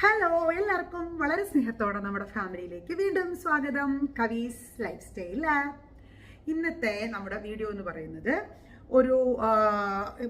Hello എല്ലാവർക്കും വളരെ സ്നേഹത്തോടെ നമ്മുടെ ഫാമിലിയിലേക്ക് വീണ്ടും സ്വാഗതം. കവീസ് ലൈഫ് സ്റ്റൈൽ ഇന്നത്തെ നമ്മുടെ വീഡിയോ എന്ന് പറയുന്നത് ഒരു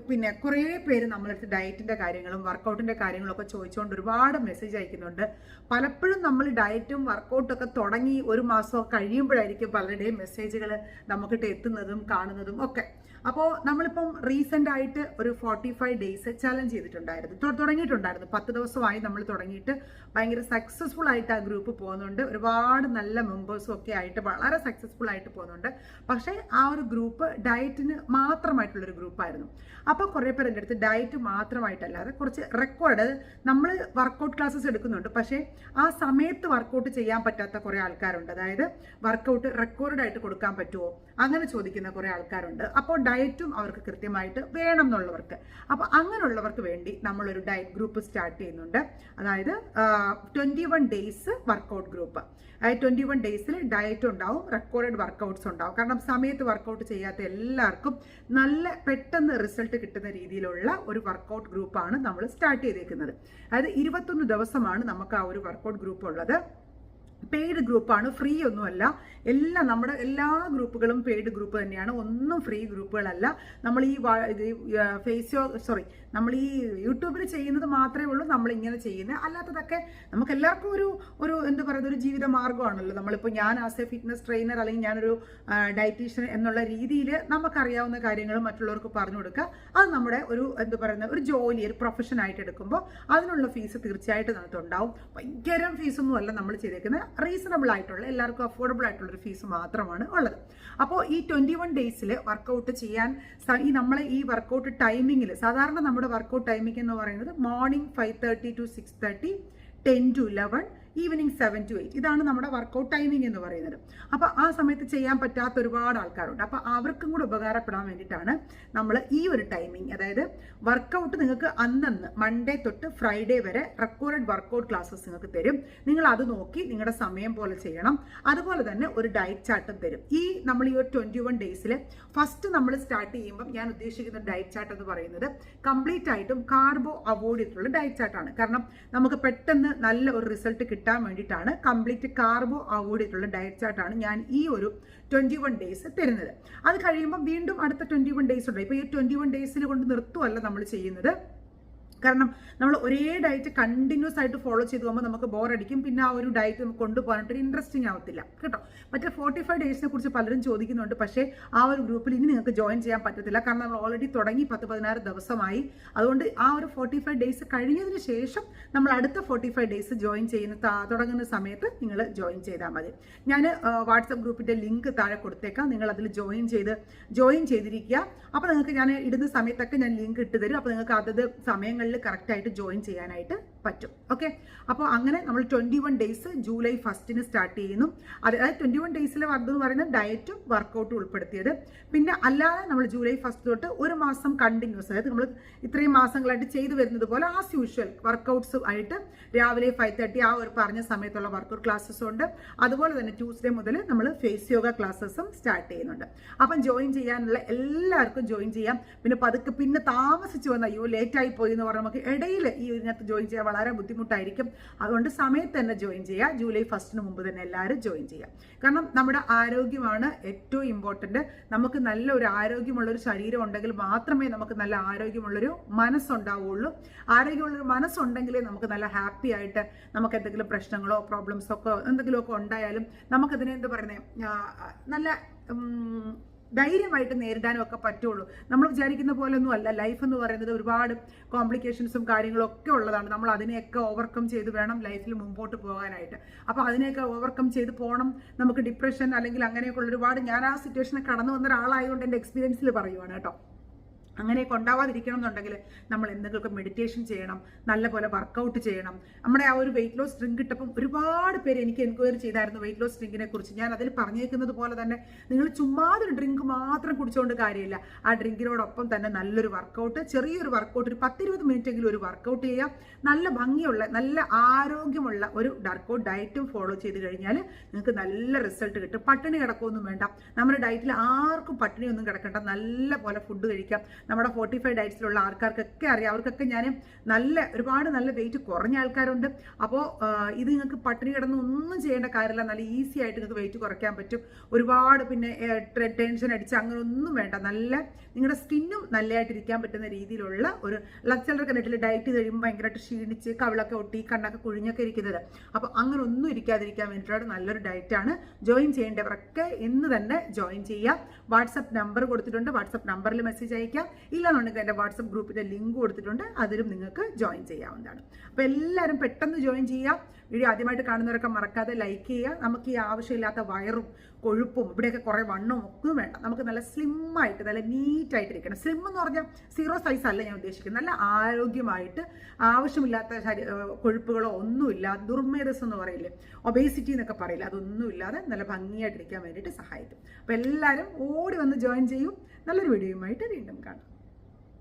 പിന്നെ കുറേ പേര് നമ്മളടുത്ത് ഡയറ്റിന്റെ കാര്യങ്ങളും വർക്കൗട്ടിന്റെ കാര്യങ്ങളൊക്കെ ചോദിച്ചുകൊണ്ട് ഒരുപാട് മെസ്സേജ് അയക്കുന്നുണ്ട്. പലപ്പോഴും നമ്മൾ ഡയറ്റും വർക്കൗട്ടും ഒക്കെ തുടങ്ങി ഒരു മാസം കഴിയുമ്പോഴായിരിക്കും പലരുടെയും മെസ്സേജുകൾ നമുക്കിട്ട് എത്തുന്നതും കാണുന്നതും ഒക്കെ. അപ്പോൾ നമ്മളിപ്പം റീസെന്റ് ആയിട്ട് ഒരു ഫോർട്ടി ഫൈവ് ഡേയ്സ് ചലഞ്ച് ചെയ്തിട്ടുണ്ടായിരുന്നു. തുടങ്ങിയിട്ടുണ്ടായിരുന്നു. പത്ത് ദിവസമായി നമ്മൾ തുടങ്ങിയിട്ട് ഭയങ്കര സക്സസ്ഫുൾ ആയിട്ട് ആ ഗ്രൂപ്പ് പോകുന്നുണ്ട്. ഒരുപാട് നല്ല മെമ്പേഴ്സും ഒക്കെ ആയിട്ട് വളരെ സക്സസ്ഫുൾ ആയിട്ട് പോകുന്നുണ്ട്. പക്ഷേ ആ ഒരു ഗ്രൂപ്പ് ഡയറ്റിന് മാത്രമായിട്ടുള്ളൊരു ഗ്രൂപ്പായിരുന്നു. അപ്പോൾ കുറേ പേർ എന്റെ അടുത്ത് ഡയറ്റ് മാത്രമായിട്ടല്ലാതെ കുറച്ച് റെക്കോർഡ് നമ്മൾ വർക്കൗട്ട് ക്ലാസ്സസ് എടുക്കുന്നുണ്ട്. പക്ഷേ ആ സമയത്ത് വർക്കൗട്ട് ചെയ്യാൻ പറ്റാത്ത കുറേ ആൾക്കാരുണ്ട്. അതായത് വർക്കൗട്ട് റെക്കോർഡായിട്ട് കൊടുക്കാൻ പറ്റുമോ? അങ്ങനെ ചോദിക്കുന്ന കുറേ ആൾക്കാരുണ്ട്. അപ്പോൾ ഡയറ്റും അവർക്ക് കൃത്യമായിട്ട് വേണം എന്നുള്ളവർക്ക് അപ്പോൾ അങ്ങനെയുള്ളവർക്ക് വേണ്ടി നമ്മളൊരു ഡയറ്റ് ഗ്രൂപ്പ് സ്റ്റാർട്ട് ചെയ്യുന്നുണ്ട്. അതായത് twenty one days workout group അതായത് ട്വന്റി വൺ ഡേയ്സിൽ ഡയറ്റ് ഉണ്ടാവും റെക്കോർഡ് വർക്കൗട്ട്സ് ഉണ്ടാവും. കാരണം സമയത്ത് വർക്കൗട്ട് ചെയ്യാത്ത എല്ലാവർക്കും നല്ല പെട്ടെന്ന് റിസൾട്ട് കിട്ടുന്ന രീതിയിലുള്ള ഒരു വർക്കൗട്ട് ഗ്രൂപ്പാണ് നമ്മൾ സ്റ്റാർട്ട് ചെയ്തേക്കുന്നത്. അതായത് ഇരുപത്തൊന്ന് ദിവസമാണ് നമുക്ക് ആ ഒരു വർക്കൗട്ട് ഗ്രൂപ്പ് ഉള്ളത്. പെയ്ഡ് ഗ്രൂപ്പാണ് ഫ്രീ ഒന്നുമല്ല. എല്ലാം നമ്മുടെ എല്ലാ ഗ്രൂപ്പുകളും പെയ്ഡ് ഗ്രൂപ്പ് തന്നെയാണ്. ഒന്നും ഫ്രീ ഗ്രൂപ്പുകളല്ല. നമ്മൾ ഈ ഫേസ് സോറി നമ്മൾ ഈ യൂട്യൂബിൽ ചെയ്യുന്നത് മാത്രമേ ഉള്ളൂ നമ്മൾ ഇങ്ങനെ ചെയ്യുന്നത് അല്ലാത്തതൊക്കെ നമുക്ക് എല്ലാവർക്കും ഒരു ഒരു എന്താ പറയുക ഒരു ജീവിത മാർഗമാണല്ലോ. നമ്മളിപ്പോൾ ഞാൻ ആസ് എ ഫിറ്റ്നസ് ട്രെയിനർ അല്ലെങ്കിൽ ഞാനൊരു ഡയറ്റീഷ്യൻ എന്നുള്ള രീതിയിൽ നമുക്കറിയാവുന്ന കാര്യങ്ങൾ മറ്റുള്ളവർക്ക് പറഞ്ഞു കൊടുക്കുക. അത് നമ്മുടെ ഒരു എന്താ പറയുന്ന ഒരു ജോലി ഒരു പ്രൊഫഷൻ ആയിട്ട് എടുക്കുമ്പോൾ അതിനുള്ള ഫീസ് തീർച്ചയായിട്ടും നമുക്കുണ്ടാവും ഭയങ്കര ഫീസൊന്നും അല്ല നമ്മൾ ചെയ്തേക്കുന്നത് റീസണബിൾ ആയിട്ടുള്ള എല്ലാവർക്കും അഫോർഡബിൾ ആയിട്ടുള്ള ഒരു ഫീസ് മാത്രമാണ് ഉള്ളത്. അപ്പോൾ ഈ ട്വന്റി വൺ ഡേയ്സിൽ വർക്കൗട്ട് ചെയ്യാൻ ഈ നമ്മളെ ഈ വർക്കൗട്ട് ടൈമിങ്ങിൽ സാധാരണ നമ്മുടെ വർക്കൗട്ട് ടൈമിംഗ് എന്ന് പറയുന്നത് morning five thirty to six thirty ten to eleven evening seven to eight ഇതാണ് നമ്മുടെ വർക്കൗട്ട് ടൈമിംഗ് എന്ന് പറയുന്നത്. അപ്പോൾ ആ സമയത്ത് ചെയ്യാൻ പറ്റാത്ത ഒരുപാട് ആൾക്കാരുണ്ട്. അപ്പോൾ അവർക്കും കൂടെ ഉപകാരപ്പെടാൻ വേണ്ടിയിട്ടാണ് നമ്മൾ ഈ ഒരു ടൈമിംഗ് അതായത് വർക്കൗട്ട് നിങ്ങൾക്ക് അന്നന്ന് മൺഡേ തൊട്ട് ഫ്രൈഡേ വരെ റെക്കോർഡ് വർക്കൗട്ട് ക്ലാസ്സസ് നിങ്ങൾക്ക് തരും. നിങ്ങൾ അത് നോക്കി നിങ്ങളുടെ സമയം പോലെ ചെയ്യണം. അതുപോലെ തന്നെ ഒരു ഡയറ്റ് ചാർട്ടും തരും. ഈ നമ്മൾ ഈ ഒരു ട്വന്റി വൺ ഡേയ്സിൽ ഫസ്റ്റ് നമ്മൾ സ്റ്റാർട്ട് ചെയ്യുമ്പം ഞാൻ ഉദ്ദേശിക്കുന്ന ഡയറ്റ് ചാർട്ട് എന്ന് പറയുന്നത് കംപ്ലീറ്റ് ആയിട്ടും കാർബോ അവോയ്ഡ് ചെയ്തിട്ടുള്ള ഡയറ്റ് ചാർട്ടാണ് കാരണം നമുക്ക് പെട്ടെന്ന് നല്ല ഒരു റിസൾട്ട് കിട്ടാൻ വേണ്ടിയിട്ടാണ് കംപ്ലീറ്റ് കാർബോ അവോയ്ഡ് ചെയ്തിട്ടുള്ള ഡയറ്റ് ചാർട്ടാണ് ഞാൻ ഈ ഒരു ട്വന്റി വൺ ഡേയ്സ് തരുന്നത്. അത് കഴിയുമ്പോൾ വീണ്ടും അടുത്ത ട്വന്റി വൺ ഡേയ്സ് ഉണ്ട്. ഇപ്പോൾ ഈ ട്വന്റി വൺ ഡേയ്സിൽ കൊണ്ട് നിർത്തുമല്ല നമ്മൾ ചെയ്യുന്നത്. കാരണം നമ്മൾ ഒരേ ഡയറ്റ് കണ്ടിന്യൂസ് ആയിട്ട് ഫോളോ ചെയ്ത് പോകുമ്പോൾ നമുക്ക് ബോറടിക്കും പിന്നെ ആ ഒരു ഡയറ്റ് നമുക്ക് കൊണ്ടുപോകാനായിട്ട് ഇൻട്രസ്റ്റിംഗ് ആവത്തില്ല. കേട്ടോ? മറ്റേ ഫോർട്ടി ഫൈവ് ഡേയ്സിനെ കുറിച്ച് പലരും ചോദിക്കുന്നുണ്ട്. പക്ഷേ ആ ഒരു ഗ്രൂപ്പിൽ ഇനി നിങ്ങൾക്ക് ജോയിൻ ചെയ്യാൻ പറ്റത്തില്ല. കാരണം നമ്മൾ ഓൾറെഡി തുടങ്ങി പത്ത് പതിനാറ് ദിവസമായി. അതുകൊണ്ട് ആ ഒരു ഫോർട്ടി ഫൈവ് ഡേയ്സ് കഴിഞ്ഞതിന് ശേഷം നമ്മൾ അടുത്ത ഫോർട്ടി ഫൈവ് ഡേയ്സ് ജോയിൻ ചെയ്യുന്ന തുടങ്ങുന്ന സമയത്ത് നിങ്ങൾ ജോയിൻ ചെയ്താൽ മതി. ഞാൻ വാട്സപ്പ് ഗ്രൂപ്പിന്റെ ലിങ്ക് താഴെ കൊടുത്തേക്കാം. നിങ്ങൾ അതിൽ ജോയിൻ ചെയ്ത് ജോയിൻ ചെയ്തിരിക്കുക. അപ്പോൾ നിങ്ങൾക്ക് ഞാൻ ഇടുന്ന സമയത്തൊക്കെ ഞാൻ ലിങ്ക് ഇട്ട് തരും. അപ്പോൾ നിങ്ങൾക്ക് അതത് സമയങ്ങളിൽ കറക്റ്റായിട്ട് ജോയിൻ ചെയ്യാനായിട്ട് പറ്റും. ഓക്കെ? അപ്പോൾ അങ്ങനെ നമ്മൾ ട്വന്റി വൺ ഡേയ്സ് ജൂലൈ ഫസ്റ്റിന് സ്റ്റാർട്ട് ചെയ്യുന്നു. അതായത് ട്വന്റി വൺ ഡേയ്സിലെ വർദ്ധ എന്ന് പറയുന്നത് ഡയറ്റും വർക്കൗട്ടും ഉൾപ്പെടുത്തിയത്. പിന്നെ അല്ലാതെ നമ്മൾ ജൂലൈ ഫസ്റ്റ് തൊട്ട് ഒരു മാസം കണ്ടിന്യൂസ് അതായത് നമ്മൾ ഇത്രയും മാസങ്ങളായിട്ട് ചെയ്തു വരുന്നത് പോലെ ആസ് യൂഷ്വൽ വർക്കൗട്ട്സ് ആയിട്ട് രാവിലെ ഫൈവ് തേർട്ടി ആ ഒരു പറഞ്ഞ സമയത്തുള്ള വർക്കൗട്ട് ക്ലാസ്സസും ഉണ്ട്. അതുപോലെ തന്നെ ട്യൂസ്ഡേ മുതൽ നമ്മൾ ഫേസ് യോഗ ക്ലാസ്സസും സ്റ്റാർട്ട് ചെയ്യുന്നുണ്ട്. അപ്പം ജോയിൻ ചെയ്യാനുള്ള എല്ലാവർക്കും ജോയിൻ ചെയ്യാം. പിന്നെ പതുക്കെ പിന്നെ താമസിച്ച് വന്ന അയ്യോ ലേറ്റായി പോയി എന്ന് പറഞ്ഞാൽ നമുക്ക് ഇടയിൽ ഈ ഇതിനകത്ത് ജോയിൻ ചെയ്യാൻ വളരെ ബുദ്ധിമുട്ടായിരിക്കും. അതുകൊണ്ട് സമയത്ത് തന്നെ ജോയിൻ ചെയ്യുക. ജൂലൈ ഫസ്റ്റിന് മുമ്പ് തന്നെ എല്ലാവരും ജോയിൻ ചെയ്യുക. കാരണം നമ്മുടെ ആരോഗ്യമാണ് ഏറ്റവും ഇമ്പോർട്ടന്റ് നമുക്ക് നല്ല ഒരു ആരോഗ്യമുള്ളൊരു ശരീരം ഉണ്ടെങ്കിൽ മാത്രമേ നമുക്ക് നല്ല ആരോഗ്യമുള്ളൊരു മനസ്സുണ്ടാവുള്ളൂ. ആരോഗ്യമുള്ളൊരു മനസ്സുണ്ടെങ്കിലേ നമുക്ക് നല്ല ഹാപ്പി ആയിട്ട് നമുക്ക് എന്തെങ്കിലും പ്രശ്നങ്ങളോ പ്രോബ്ലംസോ ഒക്കെ എന്തെങ്കിലുമൊക്കെ ഉണ്ടായാലും നമുക്കതിനെ എന്താ പറയുന്നത് നല്ല ധൈര്യമായിട്ട് നേരിടാനും ഒക്കെ പറ്റുള്ളൂ. നമ്മൾ വിചാരിക്കുന്ന പോലൊന്നും അല്ല. ലൈഫ് എന്ന് പറയുന്നത് ഒരുപാട് കോംപ്ലിക്കേഷൻസും കാര്യങ്ങളും ഒക്കെ ഉള്ളതാണ്. നമ്മൾ അതിനെയൊക്കെ ഓവർകം ചെയ്ത് വേണം ലൈഫിൽ മുമ്പോട്ട് പോകാനായിട്ട്. അപ്പോൾ അതിനെയൊക്കെ ഓവർകം ചെയ്ത് പോകണം നമുക്ക് ഡിപ്രഷൻ അല്ലെങ്കിൽ അങ്ങനെയൊക്കെ ഉള്ള ഒരുപാട് ഞാൻ ആ സിറ്റുവേഷനെ കടന്നു വന്ന ഒരാളായതുകൊണ്ട് എന്റെ എക്സ്പീരിയൻസിൽ പറയുവാണ് കേട്ടോ. അങ്ങനെയൊക്കെ ഉണ്ടാവാതിരിക്കണം എന്നുണ്ടെങ്കിൽ നമ്മൾ എന്തെങ്കിലുമൊക്കെ മെഡിറ്റേഷൻ ചെയ്യണം നല്ലപോലെ വർക്കൗട്ട് ചെയ്യണം. നമ്മുടെ ആ ഒരു വെയിറ്റ് ലോസ് ഡ്രിങ്ക് ഇട്ടപ്പം ഒരുപാട് പേര് എനിക്ക് എൻക്വയറി ചെയ്തായിരുന്നു വെയിറ്റ് ലോസ് ഡ്രിങ്കിനെ കുറിച്ച്. ഞാൻ അതിൽ പറഞ്ഞേക്കുന്നത് പോലെ തന്നെ നിങ്ങൾ ചുമ്മാതൊരു ഡ്രിങ്ക് മാത്രം കുടിച്ചുകൊണ്ട് കാര്യമില്ല. ആ ഡ്രിങ്കിനോടൊപ്പം തന്നെ നല്ലൊരു വർക്കൗട്ട് ചെറിയൊരു വർക്കൗട്ട് ഒരു പത്തിരുപത് മിനിറ്റ് എങ്കിലും ഒരു വർക്കൗട്ട് ചെയ്യുക. നല്ല ഭംഗിയുള്ള നല്ല ആരോഗ്യമുള്ള ഒരു വർക്കൗട്ട് ഡയറ്റും ഫോളോ ചെയ്ത് കഴിഞ്ഞാൽ നിങ്ങൾക്ക് നല്ല റിസൾട്ട് കിട്ടും. പട്ടിണി കിടക്കുമൊന്നും വേണ്ട. നമ്മുടെ ഡയറ്റിൽ ആർക്കും പട്ടിണിയൊന്നും കിടക്കേണ്ട. നല്ല പോലെ ഫുഡ് കഴിക്കാം. നമ്മുടെ ഫോർട്ടി ഫൈവ് ഡയറ്റ്സിലുള്ള ആൾക്കാർക്കൊക്കെ അറിയാം. അവർക്കൊക്കെ ഞാൻ നല്ല ഒരുപാട് നല്ല വെയിറ്റ് കുറഞ്ഞ ആൾക്കാരുണ്ട്. അപ്പോൾ ഇത് നിങ്ങൾക്ക് പട്ടിണി കിടന്ന് ഒന്നും ചെയ്യേണ്ട കാര്യമില്ല. നല്ല ഈസി ആയിട്ട് നിങ്ങൾക്ക് വെയിറ്റ് കുറയ്ക്കാൻ പറ്റും. ഒരുപാട് പിന്നെ ടെൻഷൻ അടിച്ച് അങ്ങനെ ഒന്നും വേണ്ട. നല്ല നിങ്ങളുടെ സ്കിന്നും നല്ലതായിട്ടിരിക്കാൻ പറ്റുന്ന രീതിയിലുള്ള ഒരു ചിലർക്ക് നെറ്റിൽ ഡയറ്റ് കഴിയുമ്പോൾ ഭയങ്കരമായിട്ട് ക്ഷീണിച്ച് കവിളൊക്കെ ഒട്ടി കണ്ണൊക്കെ കുഴിഞ്ഞൊക്കെ ഇരിക്കുന്നത്. അപ്പോൾ അങ്ങനെ ഒന്നും ഇരിക്കാതിരിക്കാൻ വേണ്ടിയിട്ടുള്ള നല്ലൊരു ഡയറ്റാണ് ജോയിൻ ചെയ്യേണ്ടവരൊക്കെ ഇന്ന് തന്നെ ജോയിൻ ചെയ്യാം. വാട്സപ്പ് നമ്പർ കൊടുത്തിട്ടുണ്ട്. വാട്സപ്പ് നമ്പറിൽ മെസ്സേജ് അയക്കാം. ഇല്ലാന്നുണ്ടെങ്കിൽ എന്റെ വാട്സപ്പ് ഗ്രൂപ്പിന്റെ ലിങ്ക് കൊടുത്തിട്ടുണ്ട് അതിലും നിങ്ങൾക്ക് ജോയിൻ ചെയ്യാവുന്നതാണ്. അപ്പോൾ എല്ലാവരും പെട്ടെന്ന് ജോയിൻ ചെയ്യാം വീഡിയോ ആദ്യമായിട്ട് കാണുന്നവരൊക്കെ മറക്കാതെ ലൈക്ക് ചെയ്യുക. നമുക്ക് ഈ ആവശ്യമില്ലാത്ത വയറും കൊഴുപ്പും ഇവിടെയൊക്കെ കുറേ വണ്ണവും ഒക്കെ വേണ്ട. നമുക്ക് നല്ല സ്ലിം ആയിട്ട് നല്ല നീറ്റായിട്ട് ഇരിക്കണം. സ്ലിം എന്ന് പറഞ്ഞാൽ സീറോ സൈസ് അല്ല ഞാൻ ഉദ്ദേശിക്കുന്നത്. നല്ല ആരോഗ്യമായിട്ട് ആവശ്യമില്ലാത്ത ശരീ കൊഴുപ്പുകളോ ഒന്നുമില്ല ദുർമേധസ് എന്ന് പറയില്ലേ ഒബേസിറ്റി എന്നൊക്കെ പറയില്ല അതൊന്നുമില്ലാതെ നല്ല ഭംഗിയായിട്ടിരിക്കാൻ വേണ്ടിയിട്ട് സഹായിക്കും. അപ്പോൾ എല്ലാവരും ഓടി വന്ന് ജോയിൻ ചെയ്യും. നല്ലൊരു വീഡിയോയുമായിട്ട് വീണ്ടും കാണാം.